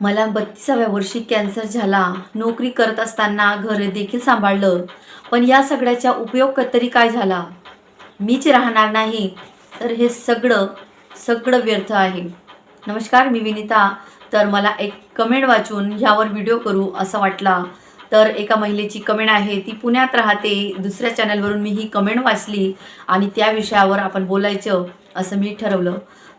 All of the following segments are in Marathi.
मला बत्तीसाव्या वर्षी कॅन्सर झाला नोकरी करत असताना घर देखील सांभाळलं. पण या सगळ्याचा उपयोग क- तरी काय झाला? मीच राहणार नाही तर हे सगळं सगळं व्यर्थ आहे. नमस्कार मी विनिता. तर मला एक कमेंट वाचून ह्यावर व्हिडिओ करू असं वाटला. तर एका महिलेची कमेंट आहे ती पुण्यात राहते. दुसऱ्या चॅनलवरून मी ही कमेंट वाचली आणि त्या विषयावर आपण बोलायचं असं मी ठरवलं.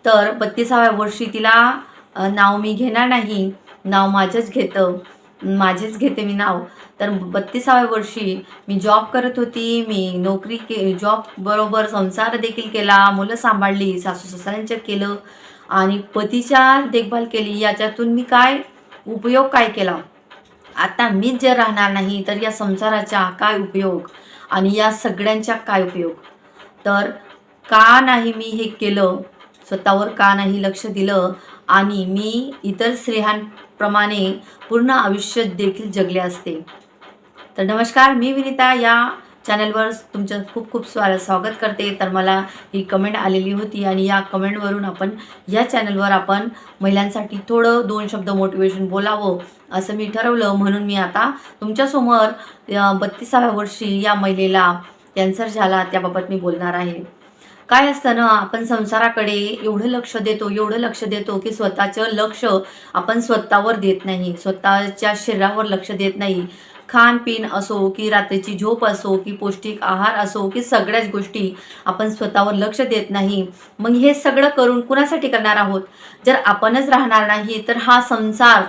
तर बत्तीसाव्या वर्षी तिला नाव मी घेणार नाही. नाव माझंच घेतं. माझेच घेते मी नाव. तर बत्तीसाव्या वर्षी मी जॉब करत होती. मी नोकरी के जॉब बरोबर संसार देखील केला. मुलं सांभाळली. सासू सासऱ्यांचं केलं. आणि पतीच्या देखभाल केली. याच्यातून मी काय उपयोग काय केला? आता मीच जर राहणार नाही तर या संसाराचा काय उपयोग? आणि या सगळ्यांचा काय उपयोग? तर का नाही मी हे केलं? स्वतःवर का नाही लक्ष दिलं? आणि मी इतर स्त्रियांप्रमाणे पूर्ण आयुष्य देखील जगले असते. तर नमस्कार मी विनिता या चॅनलवर तुमचं खूप खूप स्वा स्वागत करते. तर मला ही कमेंट आलेली होती आणि या कमेंटवरून आपण या चॅनलवर आपण महिलांसाठी थोडं दोन शब्द मोटिवेशन बोलावं असं मी ठरवलं. म्हणून मी आता तुमच्यासमोर बत्तीसाव्या वर्षी या महिलेला कॅन्सर झाला त्याबाबत मी बोलणार आहे. काय असतं ना आपण संसाराकडे एवढं लक्ष देतो एवढं लक्ष देतो की स्वतःचं लक्ष आपण स्वतःवर देत नाही स्वतःच्या शरीरावर लक्ष देत नाही. खानपिन असो की रात्रीची झोप असो की पौष्टिक आहार असो की सगळ्याच गोष्टी आपण स्वतःवर लक्ष देत नाही. मग हे सगळं करून कुणासाठी करणार आहोत? जर आपणच राहणार नाही तर हा संसार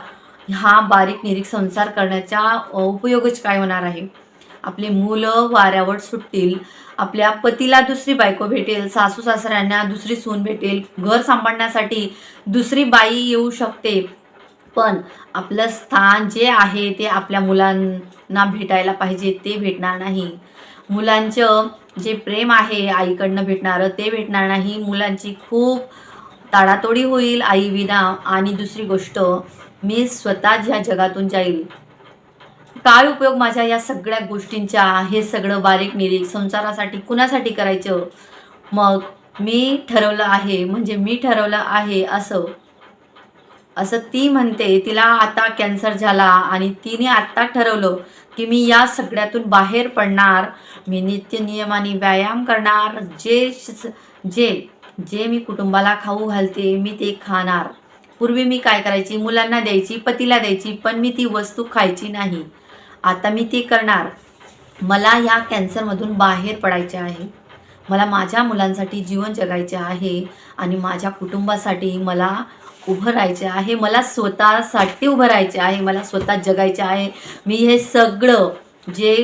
हा बारीक निरीक संसार करण्याचा उपयोगच काय होणार आहे? आपली मुलं वाऱ्यावर सुटतील आपल्या पतीला दुसरी बायको भेटेल सासू सासऱ्यांना दुसरी सून भेटेल घर सांभाळण्यासाठी दुसरी बाई येऊ शकते. पण आपलं स्थान जे आहे ते आपल्या मुलांना भेटायला पाहिजे ते भेटणार नाही. मुलांचं जे प्रेम आहे आईकडनं भेटणारं ते भेटणार नाही. मुलांची खूप ताडातोडी होईल आई विना. आणि दुसरी गोष्ट मी स्वतः ह्या जगातून जाईल. काय उपयोग माझ्या या सगळ्या गोष्टींचा हे सगळं बारीक निरीक संसारासाठी कुणासाठी करायचं? मग मी ठरवलं आहे म्हणजे मी ठरवलं आहे असं. असं ती म्हणते तिला आता कॅन्सर झाला आणि तिने आत्ता ठरवलं की मी या सगळ्यातून बाहेर पडणार. मी नित्य नियमाने व्यायाम करणार. जे श- जे जे मी कुटुंबाला खाऊ घालते मी ते खाणार. पूर्वी मी काय करायची? मुलांना द्यायची पतीला द्यायची पण मी ती वस्तू खायची नाही. आता मी ते करणार. मला या कॅन्सरमधून बाहेर पडायचे आहे. मला माझ्या मुलांसाठी जीवन जगायचे आहे आणि माझ्या कुटुंबासाठी मला उभं राहायचे आहे. मला स्वतःसाठी उभं राहायचे आहे. मला स्वतः जगायचे आहे. मी हे सगळं जे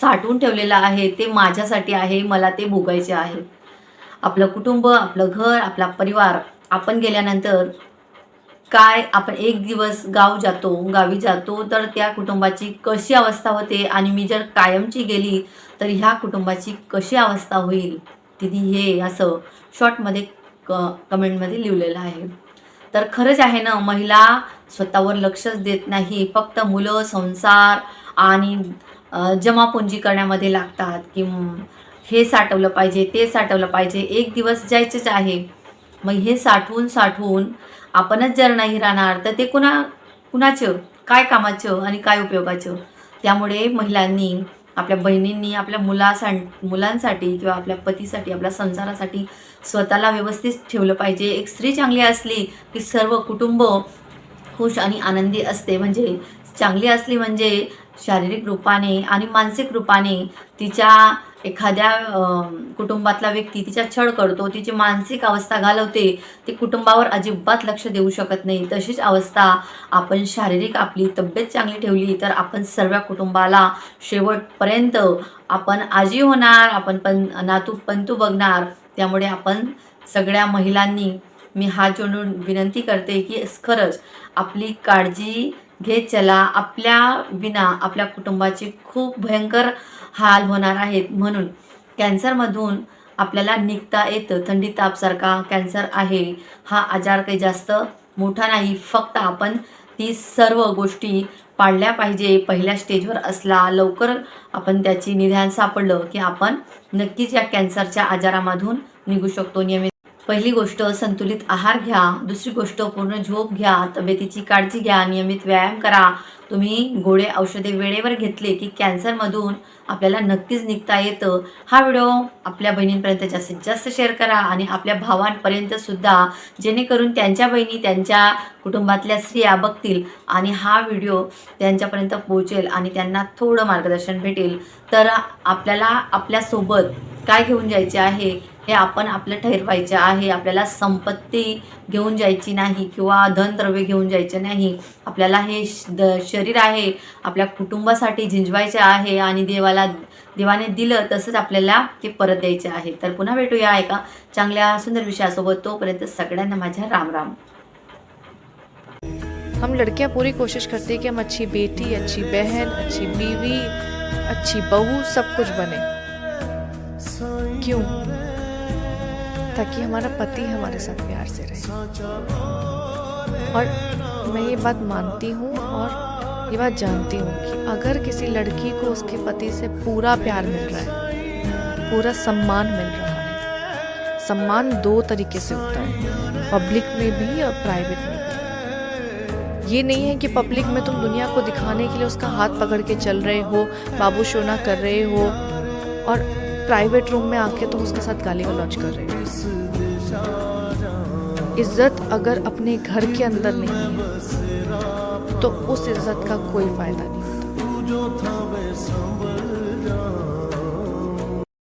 साठवून ठेवलेलं आहे ते माझ्यासाठी आहे. मला ते भोगायचे आहे. आपलं कुटुंब आपलं घर आपला परिवार आपण गेल्यानंतर काय आपण एक दिवस गाव जातो गावी जातो तर त्या कुटुंबाची कशी अवस्था होते आणि मी जर कायमची गेली तर ह्या कुटुंबाची कशी अवस्था होईल? तिथे हे असं शॉर्टमध्ये क कमेंटमध्ये लिहिलेलं आहे. तर खरंच आहे ना महिला स्वतःवर लक्षच देत नाही. फक्त मुलं संसार आणि जमापुंजी करण्यामध्ये लागतात. की हे साठवलं पाहिजे ते साठवलं पाहिजे. एक दिवस जायचंच आहे. मग हे साठवून साठवून आपणच जर नाही राहणार तर ते कुणा कुणाचं? काय कामाचं आणि काय उपयोगाचं? त्यामुळे महिलांनी आपल्या बहिणींनी आपल्या मुलासा मुलांसाठी किंवा आपल्या पतीसाठी आपल्या संसारासाठी स्वतःला व्यवस्थित ठेवलं पाहिजे. एक स्त्री चांगली असली की सर्व कुटुंब खुश आणि आनंदी असते. म्हणजे चांगली असली म्हणजे शारीरिक रूपाने आणि मानसिक रूपाने तिच्या एखाद्या कुटुंबातला व्यक्ती तिच्या छळ करतो तिची मानसिक अवस्था घालवते ती कुटुंबावर अजिबात लक्ष देऊ शकत नाही. तशीच अवस्था आपण शारीरिक आपली तब्येत चांगली ठेवली तर आपण सर्व कुटुंबाला शेवटपर्यंत आपण आजी होणार आपण पण नातू पंतू बघणार. त्यामुळे आपण सगळ्या महिलांनी मी हात जोडून विनंती करते की खरंच आपली काळजी घेत चला आपल्या विना आपल्या कुटुंबाची खूप भयंकर हाल होणार आहेत. म्हणून कॅन्सरमधून आपल्याला निघता येतं. थंडी तापसारखा कॅन्सर आहे. हा आजार काही जास्त मोठा नाही. फक्त आपण ती सर्व गोष्टी पाळल्या पाहिजे. पहिल्या स्टेजवर असला लवकर आपण त्याची निधान सापडलं की आपण नक्कीच या कॅन्सरच्या आजारामधून निघू शकतो. नियमित पहिली गोष्ट संतुलित आहार घ्या. दुसरी गोष्ट पूर्ण झोप घ्या. तब्येतीची काळजी घ्या. नियमित व्यायाम करा. तुम्ही गोळे औषधे वेळेवर घेतले की कॅन्सरमधून आपल्याला नक्कीच निघता येतं. हा व्हिडिओ आपल्या बहिणींपर्यंत जास्तीत जास्त शेअर करा आणि आपल्या भावांपर्यंतसुद्धा जेणेकरून त्यांच्या बहिणी त्यांच्या कुटुंबातल्या स्त्रिया बघतील आणि हा व्हिडिओ त्यांच्यापर्यंत पोहोचेल आणि त्यांना थोडं मार्गदर्शन भेटेल. तर आपल्याला आपल्यासोबत काय घेऊन जायचे आहे? हे आपण आपलं ठरवायचे आहे. आपल्याला संपत्ती घेऊन जायची नाही किंवा धनद्रव्य घेऊन जायचे नाही. आपल्याला हे द शरीर आहे. आपल्या कुटुंबासाठी झिंजवायचे आहे आणि देवाला देवाने दिलं तसंच आपल्याला ते परत द्यायचे आहे. तर पुन्हा भेटूया एका चांगल्या सुंदर विषयासोबत. तोपर्यंत सगळ्यांना माझ्या राम राम. हम लड़कियां पूरी कोशिश करती है कि हम अच्छी बेटी अच्छी बहन अच्छी बीवी अच्छी बहू सब कुछ बने। क्यों? ताकि हमारा पति हमारे साथ प्यार से रहे। और मैं ये बात मानती हूँ और ये बात जानती हूँ कि अगर किसी लड़की को उसके पति से पूरा प्यार मिल रहा है, पूरा सम्मान मिल रहा है, सम्मान दो तरीके से होता है, पब्लिक में भी और प्राइवेट में भी। ये नहीं है कि पब्लिक में तुम दुनिया को दिखाने के लिए उसका हाथ पकड़ के चल रहे हो, बाबू शोना कर रहे हो, और प्राइवेट रूम में आके तुम उसके साथ गाली गलौज कर रहे हो। इज़्ज़त अगर अपने घर के अंदर नहीं तो उस इज़्ज़त का कोई फ़ायदा नहीं होता।